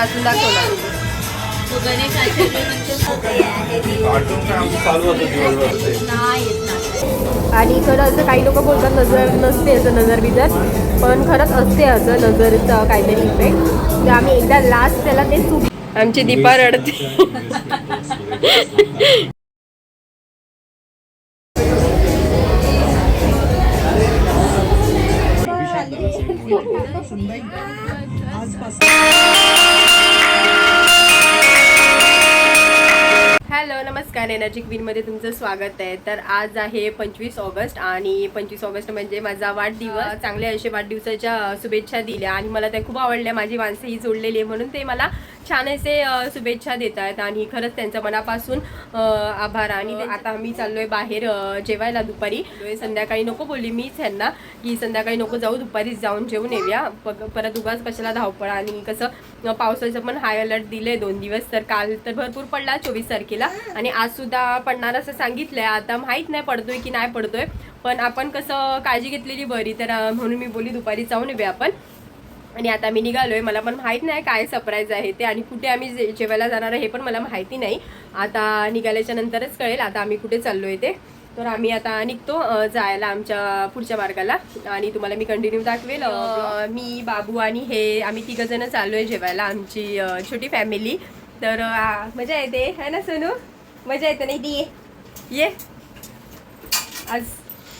दाखवणार. आणि खरं असं काही लोक बोलतात नजर नसते असं नजर बिजर पण खरंच असते असं नजरचं काहीतरी इफेक्ट आम्ही एकदा लास्ट त्याला ते चूक आमची दीपा रडते. नमस्कार एनर्जी क्वीनमध्ये तुमचं स्वागत आहे. तर आज आहे पंचवीस ऑगस्ट आणि पंचवीस ऑगस्ट म्हणजे माझा वाढदिवस. चांगले असे वाढदिवसाच्या शुभेच्छा दिल्या आणि मला त्या खूप आवडल्या. माझी माणसं ही जोडलेली आहे म्हणून ते मला छान असे शुभेच्छा देत आहेत आणि खरंच त्यांचं मनापासून आभार. आणि ते- आता मी चाललोय बाहेर जेवायला दुपारी. संध्याकाळी नको बोलली मीच ह्यांना की संध्याकाळी नको जाऊ दुपारीच जाऊन जेवून येऊया. परत उगाच कशाला धावपळ आणि कसं पावसाचं पण हाय अलर्ट दिले दोन दिवस. तर काल तर भरपूर पडला चोवीस तारखेला आणि आज सुद्धा पडणार असं सांगितलंय. आता माहीत नाही पडतोय की नाही पडतोय. पण आपण कसं काळजी घेतलेली बरी. तर म्हणून मी बोलली दुपारी जाऊन येऊया आपण. आणि आता मी निघालोय. मला पण माहीत नाही काय सरप्राईज आहे ते आणि कुठे आम्ही जे- जेवायला जाणार आहे हे पण मला माहिती नाही. आता निघाल्याच्या नंतरच कळेल. आता आम्ही कुठे चाललोय ते. तर आम्ही आता निघतो जायला आमच्या पुढच्या मार्गाला. आणि तुम्हाला मी कंटिन्यू दाखवेल. अ, मी बाबू आणि हे आम्ही तिघ जण चाललोय जेवायला. आमची छोटी फॅमिली तर मजा येते. है ना सोनू? मजा येते नाही ती. ये. आज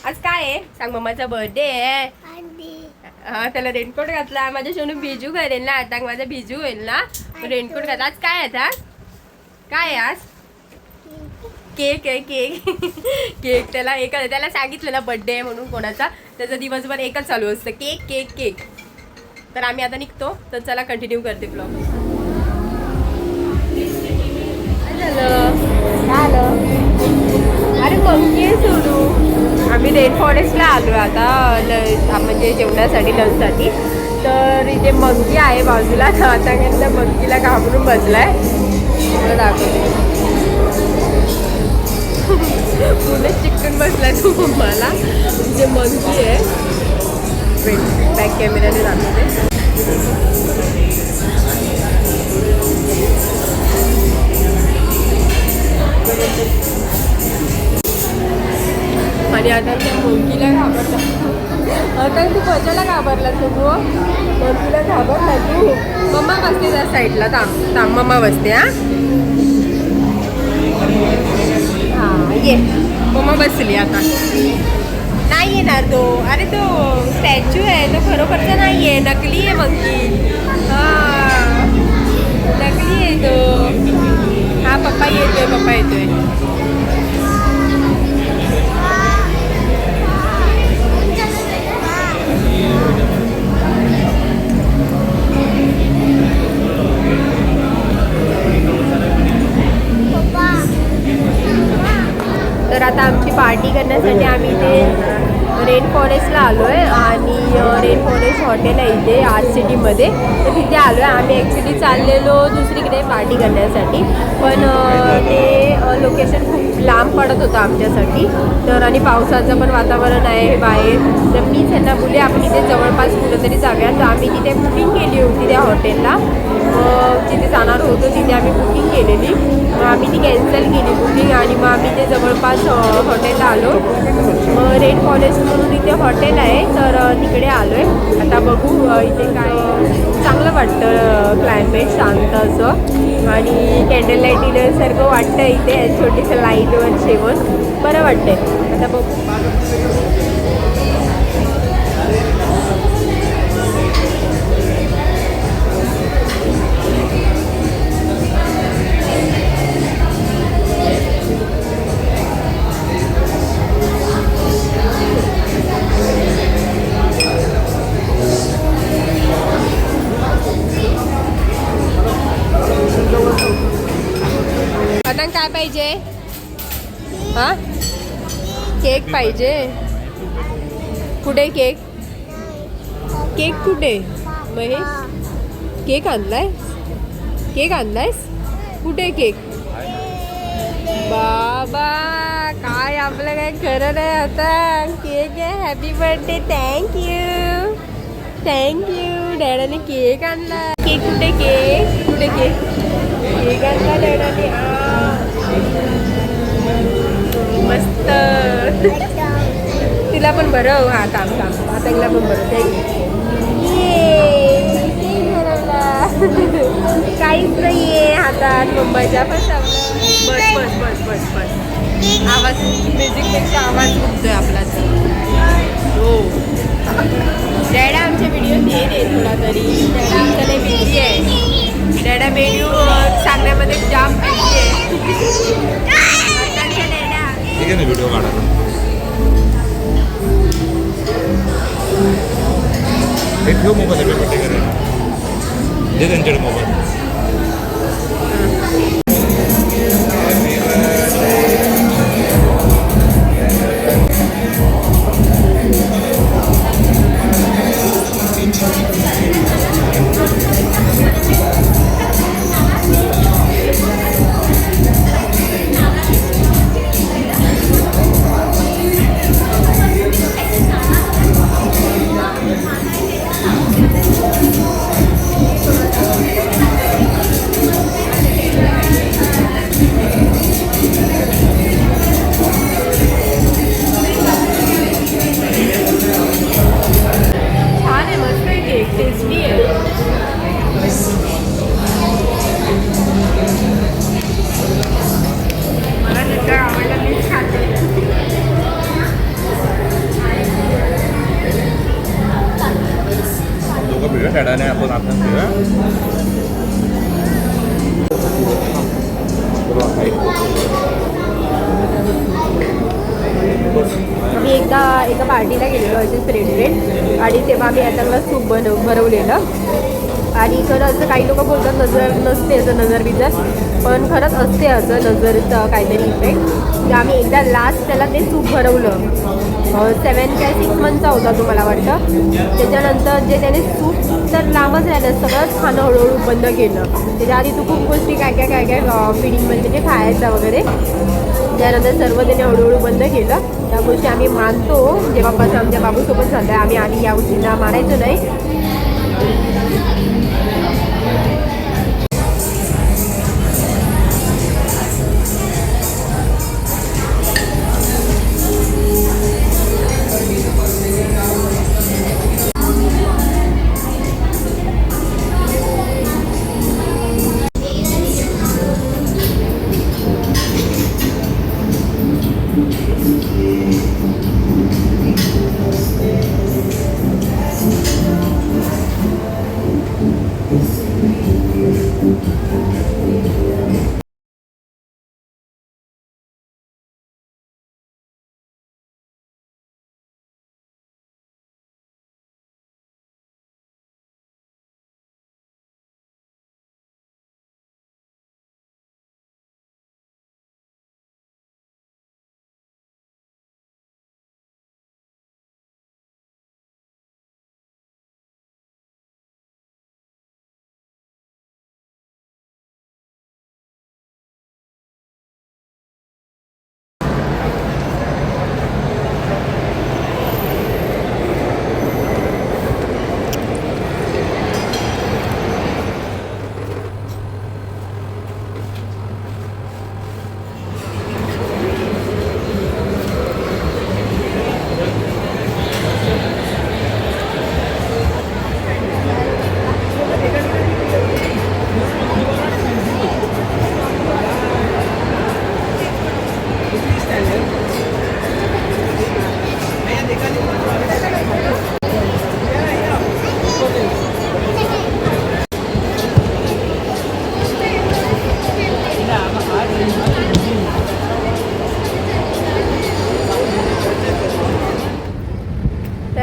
आज काय आहे? सांग मम्माचा बर्थडे आहे. हा त्याला रेनकोट घातला. माझ्या सोनू बिजू करेल ना आता. माझा बिजू होईल ना. रेनकोट घातला. आज काय आहे आता? काय आहे आज? केक आहे केक. केक त्याला एक त्याला सांगितलं ना बर्थडे आहे म्हणून कोणाचा. त्याचा दिवसभर एकच चालू असतं. Cake cake cake. तर आम्ही आता निघतो. तर चला कंटिन्यू करते ब्लॉग झालं. अरे मंकी आहे सोनू. आम्ही रेड फॉरेस्टला आलो आता ल म्हणजे जेवणासाठी लंचसाठी तर इथे मंकी आहे बाजूला आता त्या मंकीला घाबरून बसलाय. आहे दाखवते. पूर्ण चिकटून बसलाय तो मला जे मंकी आहे. बॅक कॅमेऱ्याने दाखवते. आणि आता त्या मुलगीला घाबरला आता तू कशाला घाबरला तू हो? गो घाबरला तू? मम्मा बसते त्या साईडला थांब थांब मम्मा बसते हा? हां ये. मम्मा बसली आता. नाही येणार तो. अरे तो स्टॅच्यू आहे तो खरोखरचा नाही आहे नकली आहे मंकी. हा. नकली आहे तो. सिटीमध्ये तर तिथे आलो आहे आम्ही. ॲक्च्युली चाललेलो दुसरीकडे पार्टी करण्यासाठी. पण ते लोकेशन खूप लांब पडत होतं आमच्यासाठी. तर आणि पावसाचं पण वातावरण आहे बाहेर. तर मी त्यांना बोलले आपण इथे जवळपास कुठंतरी जाऊया. तर आम्ही तिथे बुकिंग केली होती त्या हॉटेलला जिथे जाणार होतो तिथे आम्ही बुकिंग केलेली. मग आम्ही ती कॅन्सल केली बुकिंग आणि मग आम्ही ते जवळपास हॉटेलला आलो. मग रेड फॉरेस्ट म्हणून इथे हॉटेल आहे तर तिकडे आलो आहे आता बघू इथे काय चांगलं वाटतं क्लायमेट शांत असं आणि कॅन्डल लाइट डिनरसारखं वाटतं इथे छोटीसं लाईटवर शेवण बरं वाटतंय. आता बघू. पाहिजे. कुठे केक? केक कुठे? महेश? केक आणलाय? केक आणलायस? कुठे केक? बाबा काय आपलं काय खरं नाही आता. केक आहे. Happy birthday thank you thank you डॅडाने cake आणला केक कुठे? केक? कुठे केक? केक आणला डॅडाने. मस्त तिला पण बरं हो, हा थांब थांब. आता तिला पण बरं ते काहीच आहे हातात मुंबईच्या पण बस बस बस बस बस. आवाज म्युझिकपेक्षा आवाज उठतोय आपला हो. डॅडा आमच्या व्हिडिओ दे आहे थोडा तरी. डॅडा आमचा लय बिझी आहे. डॅडा व्हिडिओ सांगण्यामध्ये जाम बिझी आहे. ना व्हिडिओ काढायला हे ठेव मोबाईल हॅपी करायला दे त्यांच्याकडे मोबाईल एकदा एका पार्टीला गेलेलो असेच फ्रेंड आणि तेव्हा आम्ही मला सूप बनव भरवलेलं आणि खरं असं काही लोक बोलतात नजर नसते असं नजर बिजर. पण खरंच असते असं नजरचं काहीतरी इफेक्ट म्हणजे तर आम्ही एकदा लास्ट त्याला ते सूप भरवलं. सेवन काय सिक्स मंथचा होता तो मला वाटतं. त्याच्यानंतर जे त्याने सूप तर लांबच राहिलं सगळंच खाणं हळूहळू बंद केलं. त्याच्या आधी तू खूप गोष्टी काय काय काय काय फिडिंगमध्ये म्हणजे खायचं वगैरे. त्यानंतर सर्व त्याने हळूहळू बंद केलं. त्या गोष्टी आम्ही मानतो. जेव्हापासून आमच्या बाबूसोबत झालं आहे आम्ही आधी या गोष्टींना मानायचो नाही.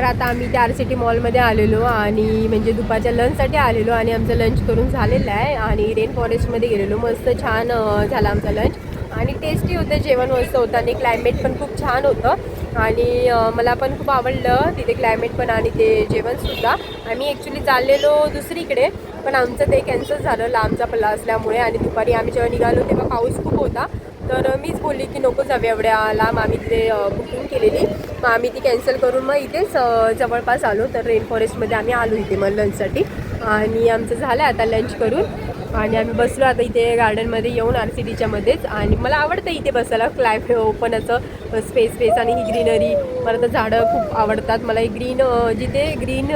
आता आम्ही त्या आर सिटी मॉलमध्ये आलेलो आणि म्हणजे दुपारच्या लंचसाठी आलेलो आणि आमचं लंच करून झालेलं आहे आणि रेन फॉरेस्टमध्ये गेलेलो. मस्त छान झाला आमचा लंच आणि टेस्टी होतं जेवण मस्त होतं आणि क्लायमेट पण खूप छान होतं. आणि मला पण खूप आवडलं तिथे क्लायमेट पण आणि ते जेवणसुद्धा आम्ही ॲक्च्युली चाललेलो दुसरीकडे पण आमचं ते कॅन्सल झालं लांबचा पल्ला असल्यामुळे आणि दुपारी आम्ही जेव्हा निघालो तेव्हा पाऊस खूप होता. तर मीच बोलली की नको जाऊया एवढ्या लांब आम्ही तिथे बुकिंग केलेली. मग आम्ही ती कॅन्सल करून मग इथेच जवळपास आलो. तर रेन फॉरेस्टमध्ये आम्ही आलो इथे मग लंचसाठी आणि आमचं झालं आता लंच करून. आणि आम्ही बसलो आता इथे गार्डनमध्ये येऊन आर सी डीच्यामध्येच आणि मला आवडतं इथे बसायला. क्लायम ओपन असं स्पेस स्पेस आणि ही ग्रीनरी मला तर झाडं खूप आवडतात. मला हे ग्रीन जिथे ग्रीन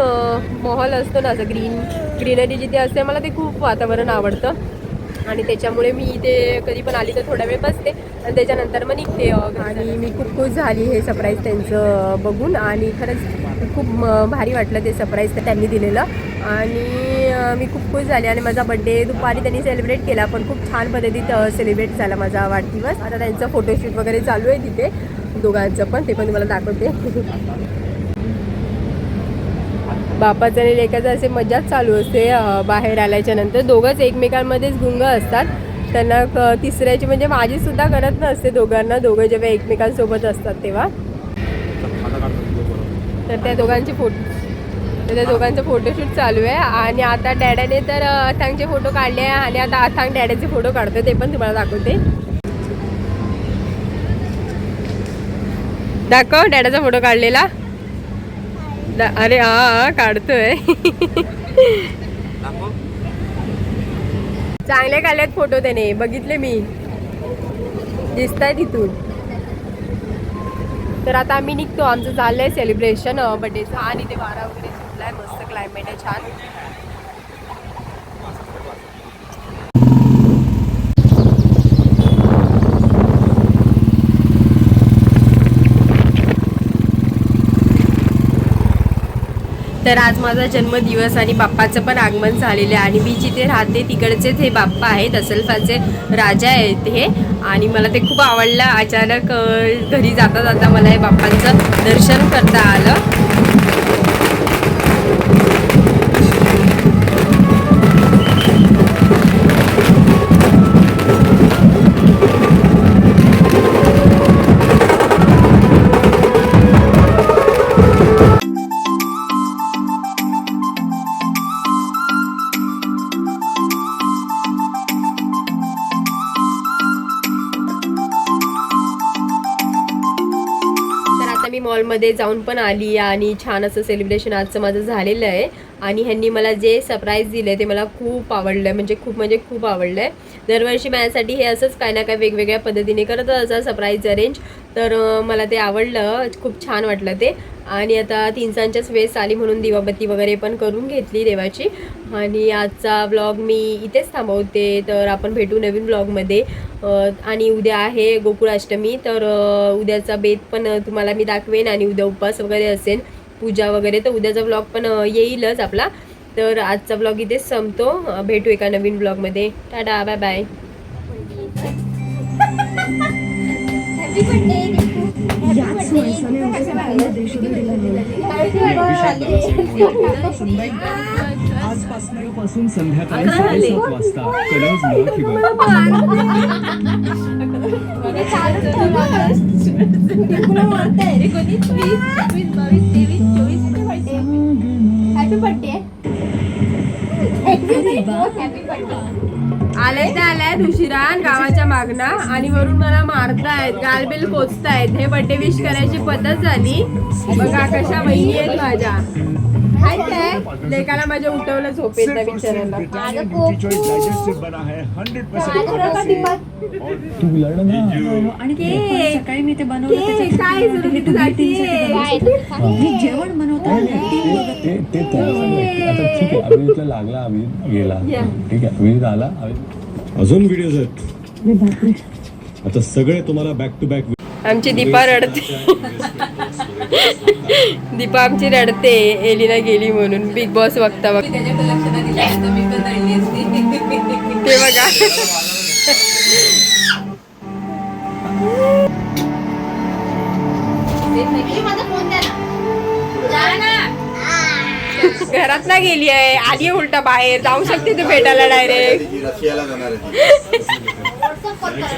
मॉल असतो ना असं ग्रीन ग्रीनरी जिथे असते मला ते खूप वातावरण आवडतं. आणि त्याच्यामुळे मी इथे कधी पण आली तर थोडा वेळ बसते. आणि त्याच्यानंतर मग निघते आणि मी खूप खुश झाली हे सरप्राईज त्यांचं बघून. आणि खरंच खूप म- भारी वाटलं ते सरप्राईज त्यांनी दिलेलं. आणि मी खूप खुश झाली. आणि माझा बड्डे दुपारी त्यांनी सेलिब्रेट केला पण खूप छान पद्धतीत सेलिब्रेट झाला माझा वाढदिवस. आता त्यांचं फोटोशूट वगैरे चालू आहे तिथे. दोघांचं पण ते पण तुम्हाला दाखवते. बापाचं आणि लेकाचं असे मजाच चालू असते बाहेर आल्याच्यानंतर. दोघंच एकमेकांमध्येच गुंग असतात. त्यांना क- तिसऱ्याची म्हणजे माझी सुद्धा करत नसते दोघांना. दोघं जेव्हा एकमेकांसोबत असतात तेव्हा. तर त्या दोघांचे फोटो तर त्या दोघांचं फोटोशूट चालू आहे. आणि आता डॅड्याने तर अथांगचे फोटो काढले आहे आणि आता अथांग डॅड्याचे फोटो काढतो ते पण तुम्हाला दाखवते. दाखव डॅडाचा फोटो काढलेला. अरे हा काढतोय. चांगले काढलेत फोटो त्याने बघितले मी. दिसत आहे तिथून. तर आता आम्ही निघतो आमचं चाललंय सेलिब्रेशन बड्डेचं आणि ते वारा वगैरे सुटलाय मस्त क्लायमेट आहे छान. तर आज माझा जन्मदिवस आणि बाप्पाचं पण आगमन झालेलं आहे. आणि मी जिथे राहते तिकडचेच हे बाप्पा आहेत. असलफाचे राजा आहेत हे. आणि मला ते खूप आवडलं. अचानक घरी जाता जाता मला हे बाप्पांचं दर्शन करता आलं. जाऊन पण आली आणि छान असं सेलिब्रेशन आजचं माझं झालेलं आहे. आणि ह्यांनी मला जे सरप्राईज दिलं ते मला खूप आवडलं आहे म्हणजे खूप म्हणजे खूप आवडलं आहे दरवर्षी माझ्यासाठी हे असंच काय ना काय वेगवेगळ्या पद्धतीने करत असं सरप्राईज अरेंज तर मला ते आवडलं. खूप छान वाटलं ते. आणि आता तीनसांच्याच वेळेस आली म्हणून दिवाबत्ती वगैरे पण करून घेतली देवाची. आणि आजचा व्लॉग मी इथेच थांबवते. तर आपण भेटू नवीन व्लॉगमध्ये आणि उद्या आहे गोकुळाष्टमी तर उद्याचा बेत पण तुम्हाला मी दाखवेन आणि उद्या उपवास वगैरे असेल पूजा वगैरे तर उद्याचा व्लॉग पण येईलच आपला. तर आजचा व्लॉग इथेच संपतो. भेटू एका नवीन व्लॉगमध्ये टाटा बाय बाय आजपासून संध्याकाळी साडेसात वाजता कलर्स उशिरान गावाच्या मागणा. आणि वरून मला मारतायत गालबेल पोचतायत हे बड्डे विश करायची पद्धत झाली. बघा कशा बहिणी आहेत माझ्या. हाय काय? लेकाला माझ्या उठवलं झोपेत त्या बिचाराला बना है. 100% तू लढ ना आणि ते केक. सकाळी मी ते बनवलं? मी जेवण बघत ते ते त्याला सांगायचं. आता ठीक आहे अभिजितला लागला अभिजित गेला. ठीक आहे अभिजित आला अभिजित अजून व्हिडिओज आहेत आता सगळे तुम्हाला बॅक टू बॅक आमची दीपा रडते. दीपा आमची रडते एलिना गेली म्हणून बिग बॉस बघता बघ. ते बघा. घरात ना गेली आहे आली उलटा बाहेर जाऊ शकते तू भेटायला डायरेक्ट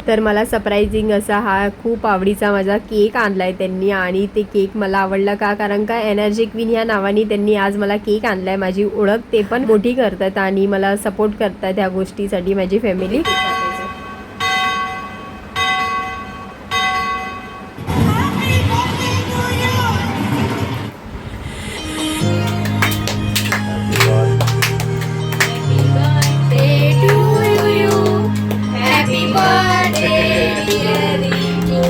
तर मला सरप्रायझिंग असा हा खूप आवडीचा माझा केक आणलाय त्यांनी आणि ते केक मला आवडला का? कारण का एनर्जी क्वीन ह्या नावाने त्यांनी आज मला केक आणलाय. माझी ओळख ते पण मोठी करतात आणि मला सपोर्ट करतात ह्या गोष्टीसाठी माझी family birthday, dear Ritu.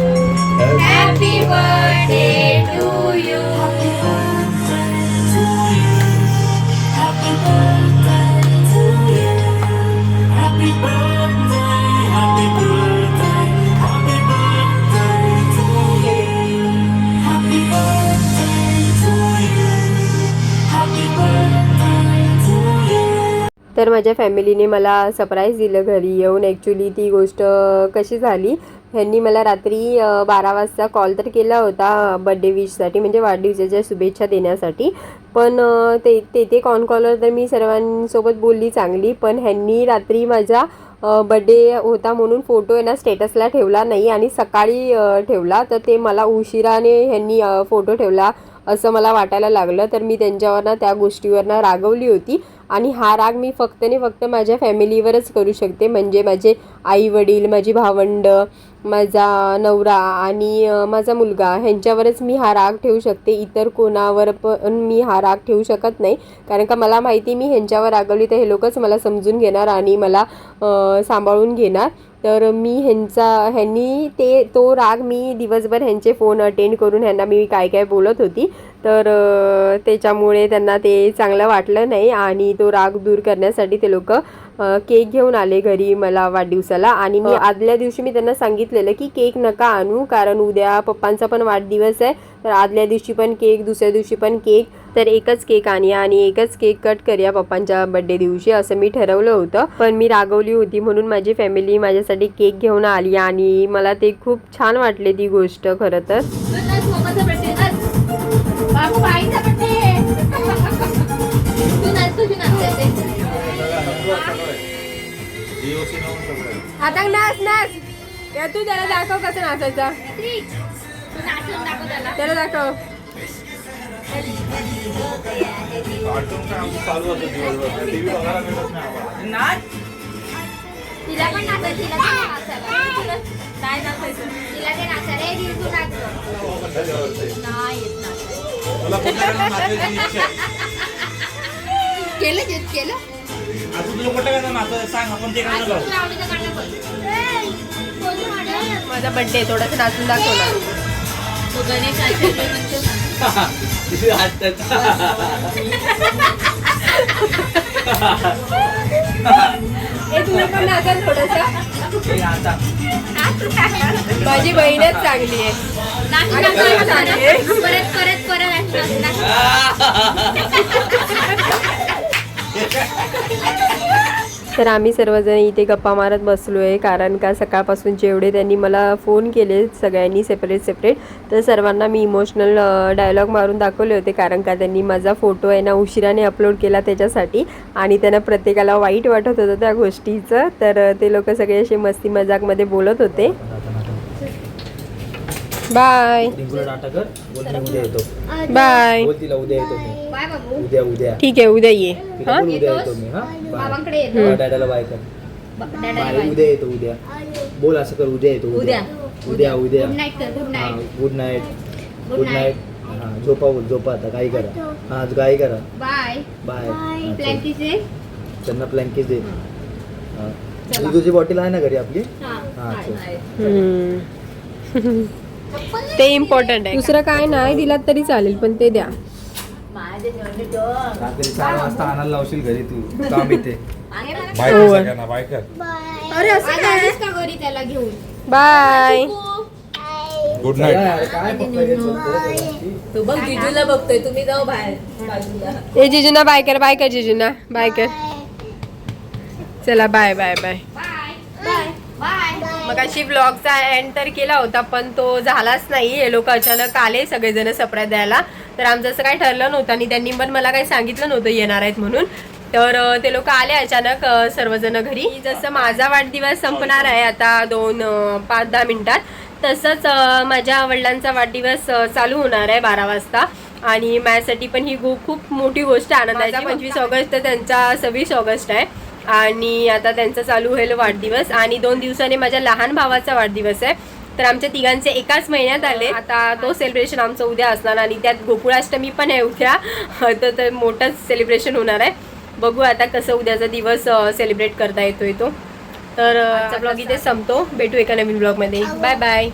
Happy birthday to you. Happy birthday to you. Happy birthday. तर माझ्या फॅमिलीने मला सरप्राईज दिलं घरी येऊन. ॲक्च्युली ती गोष्ट कशी झाली ह्यांनी मला रात्री बारा वाजता कॉल तर केला होता बड्डे विशसाठी म्हणजे वाढदिवसाच्या शुभेच्छा देण्यासाठी. पण ते तेथे कॉन कॉलर तर मी सर्वांसोबत बोलली चांगली पण ह्यांनी रात्री माझा बड्डे होता म्हणून फोटो यांना ना स्टेटसला ठेवला नाही आणि सकाळी ठेवला. तर ते मला उशिराने ह्यांनी फोटो ठेवला असं मला वाटायला लागलं. तर मी त्यांच्यावरनं त्या गोष्टीवरनं रागवली होती. आणि हा राग मी फक्त आणि फक्त माझ्या फॅमिलीवरच करू शकते. म्हणजे माझे आई वडील माझी भावंड माझा नवरा आणि माझा मुलगा ह्यांच्यावरच मी हा राग ठेवू शकते. इतर कोणावर पण मी हा राग ठेवू शकत नाही. कारण का मला माहिती मी ह्यांच्यावर रागवली तर हे लोकच मला समजून घेणार आणि मला सांभाळून घेणार. तर मी ह्यांचा ह्यांनी ते तो राग मी दिवसभर ह्यांचे फोन अटेंड करून ह्यांना मी काय काय बोलत होती. तर त्याच्यामुळे त्यांना ते चांगलं वाटलं नाही आणि तो राग दूर करण्यासाठी ते लोक केक घेऊन आले घरी मला वाढदिवसाला. आणि मी आदल्या दिवशी मी त्यांना सांगितलेलं की केक नका आणू कारण उद्या पप्पांचा पण वाढदिवस आहे. तर आदल्या दिवशी पण केक दुसऱ्या दिवशी पण केक. तर एकच केक आणूया आणि एकच केक कट करूया पप्पांच्या बड्डे दिवशी असं मी ठरवलं होतं. पण मी रागवली होती म्हणून माझी फॅमिली माझ्यासाठी केक घेऊन आली आणि मला ते खूप छान वाटले ती गोष्ट खरं तर. आता नाच नाच. तू त्याला दाखव कसं नाचायचं. त्याला. दाखव. तिला पण नाचायचं तिला काय नाचायचं? तिला ते नाचायला ए, दिल तू नाच गं. नाही येत नाचायला. केलं जे केलं. सांग आपण ते गाणं तू लावणीचं गाणं बोल. ए, कोणी? म्हणलं? माझा बड्डे थोडंसं नाचून दाखव ना. तो गणेश आचार्य म्हणतो हे तुम्ही पण नाचा थोडंसं माझी बहीणच चांगली आहे आणि परत. परत परत तर आम्ही सर्वजण इथे गप्पा मारत बसलो आहे कारण का सकाळपासून जेवढे त्यांनी मला फोन केले सगळ्यांनी सेपरेट सेपरेट तर सर्वांना मी इमोशनल डायलॉग मारून दाखवले होते कारण का त्यांनी माझा फोटो आहे ना उशिराने अपलोड केला त्याच्यासाठी आणि त्यांना प्रत्येकाला वाईट वाटत होतं त्या गोष्टीचं. तर ते लोक सगळे असे मस्ती मजाकमध्ये बोलत होते. बाय कर उद्या येतो. बाय उद्या येतो मी. बाय बाबू. उद्या उद्या. ठीक आहे उद्या ये. बोल उद्या येतो मी हा? बाबांकडे येतो. डाटाला बाय कर. बाय उद्या येतो उद्या. बोल असं कर उद्या येतो उद्या. उद्या. उद्या गुड नाईट कर गुड हा night good night Good good night. Night हा झोपा बोल झोपा आता काही करा. हा आज काही करा. Bye bye. प्लॅन्टीचे त्यांना प्लँकेज दे. हा. दुधाची बॉटल आहे ना घरी आपली? हा. हा चल. हम्म. ते इम्पॉर्टंट आहे. दुसरं काय नाही दिलात तरी चालेल पण ते द्या. रात्री चार वाजता आणायला लावशील घरी तू. काम येते बायकर हो. सगळ्यांना बायकर अरे असं आज आलीस का घरी त्याला घेऊन? बाय. गुड नाईट यार, काय बघताय झोपतोय? तू? बघ जिजूला बघतोय. तुम्ही जाऊ बाहेर बाजूला. ए जिजूना बाय कर बाय कर जिजूना. बाय कर. चला bye. Bye bye bye bye bye. मग अशी ब्लॉगचा एंड तर केला होता पण तो झालाच नाही. हे लोक अचानक आले सगळेजण सरप्राईज द्यायला. तर आमचं असं काही ठरलं नव्हतं आणि त्यांनी पण मला काही सांगितलं नव्हतं येणार आहेत म्हणून. तर ते लोक आले अचानक सर्वजण घरी. जसं माझा वाढदिवस संपणार आहे आता दोन पाच दहा मिनिटात तसंच माझ्या वडिलांचा वाढदिवस चालू होणार आहे बारा वाजता. आणि माझ्यासाठी पण ही खूप खूप मोठी गोष्ट आनंदाची पंचवीस ऑगस्ट तर त्यांचा सव्वीस ऑगस्ट आहे. आणि आता त्यांचा चालू होईल वाढदिवस. आणि दोन दिवसांनी माझ्या लहान भावाचा वाढदिवस आहे. तर आमच्या तिघांचे एकाच महिन्यात आले. आता तो सेलिब्रेशन आमचं उद्या असणार आणि त्यात गोकुळाष्टमी पण आहे उद्या. तर तर मोठंच सेलिब्रेशन होणार आहे. बघू आता कसं उद्याचा दिवस सेलिब्रेट करता येतोय तो. तर ब्लॉग इथे संपतो. भेटू एका नवीन ब्लॉगमध्ये बाय बाय